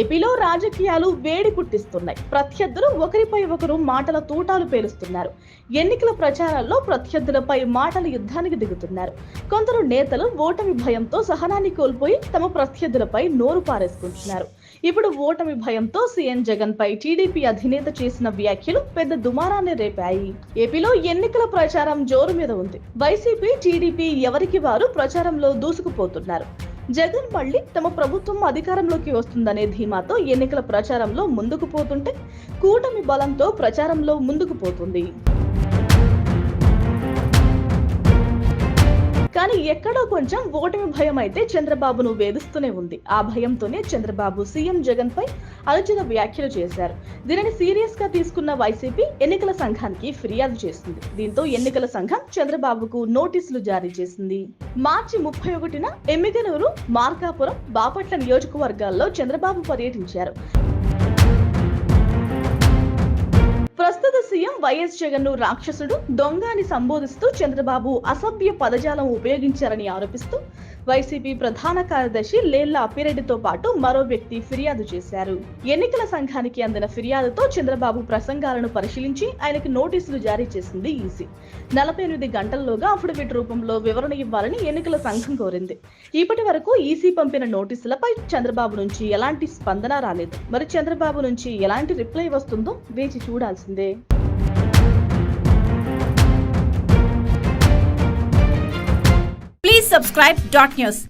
ఏపీలో రాజకీయాలు వేడి పుట్టిస్తున్నాయి ప్రత్యర్థులు ఒకరిపై ఒకరు మాటల తూటాలు పేలుస్తున్నారు. ఎన్నికల ప్రచారాల్లో ప్రత్యర్థులపై మాటల యుద్ధానికి దిగుతున్నారు. కొందరు నేతలు ఓటమి భయంతో సహనాన్ని కోల్పోయి తమ ప్రత్యర్థులపై నోరు పారేసుకుంటున్నారు. ఇప్పుడు ఓటమి భయంతో సీఎం జగన్ పై టీడీపీ అధినేత చేసిన వ్యాఖ్యలు పెద్ద దుమారాన్ని రేపాయి. ఏపీలో ఎన్నికల ప్రచారం జోరు మీద ఉంది. వైసీపీ టీడీపీ ఎవరికి వారు ప్రచారంలో దూసుకుపోతున్నారు? జగన్ మళ్ళీ తమ ప్రభుత్వం అధికారంలోకి వస్తుందనే ధీమాతో ఎన్నికల ప్రచారంలో ముందుకు పోతుంటే కూటమి బలంతో ప్రచారంలో ముందుకు పోతుంది. కానీ ఎక్కడో కొంచెం ఓటమి భయం అయితే చంద్రబాబును వేధిస్తూనే ఉంది. ఆ భయంతోనే చంద్రబాబు సీఎం జగన్ పై అనుచిత వ్యాఖ్యలు చేశారు. దీనిని సీరియస్గా తీసుకున్న వైసీపీ ఎన్నికల సంఘానికి ఫిర్యాదు చేసింది. దీంతో ఎన్నికల సంఘం చంద్రబాబుకు నోటీసులు జారీ చేసింది. మార్చి ముప్పై ఒకటిన ఎమ్మిగనూరు మార్కాపురం బాపట్ల నియోజకవర్గాల్లో చంద్రబాబు పర్యటించారు. వైఎస్ జగన్ను రాక్షసుడు దొంగ అని సంబోధిస్తూ చంద్రబాబు అసభ్య పదజాలం ఉపయోగించారని ఆరోపిస్తూ వైసీపీ ప్రధాన కార్యదర్శి లేళ్ళ అప్పిరెడ్డితో పాటు మరో వ్యక్తి ఫిర్యాదు చేశారు. ఎన్నికల సంఘానికి అందిన ఫిర్యాదుతో చంద్రబాబు ప్రసంగాలను పరిశీలించి ఆయనకు నోటీసులు జారీ చేసింది ఈసీ. నలభై ఎనిమిది గంటల్లోగా అఫిడవిట్ రూపంలో వివరణ ఇవ్వాలని ఎన్నికల సంఘం కోరింది. ఇప్పటి వరకు ఈసీ పంపిన నోటీసులపై చంద్రబాబు నుంచి ఎలాంటి స్పందన రాలేదు. మరి చంద్రబాబు నుంచి ఎలాంటి రిప్లై వస్తుందో వేచి చూడాల్సిందే. Subscribe dot news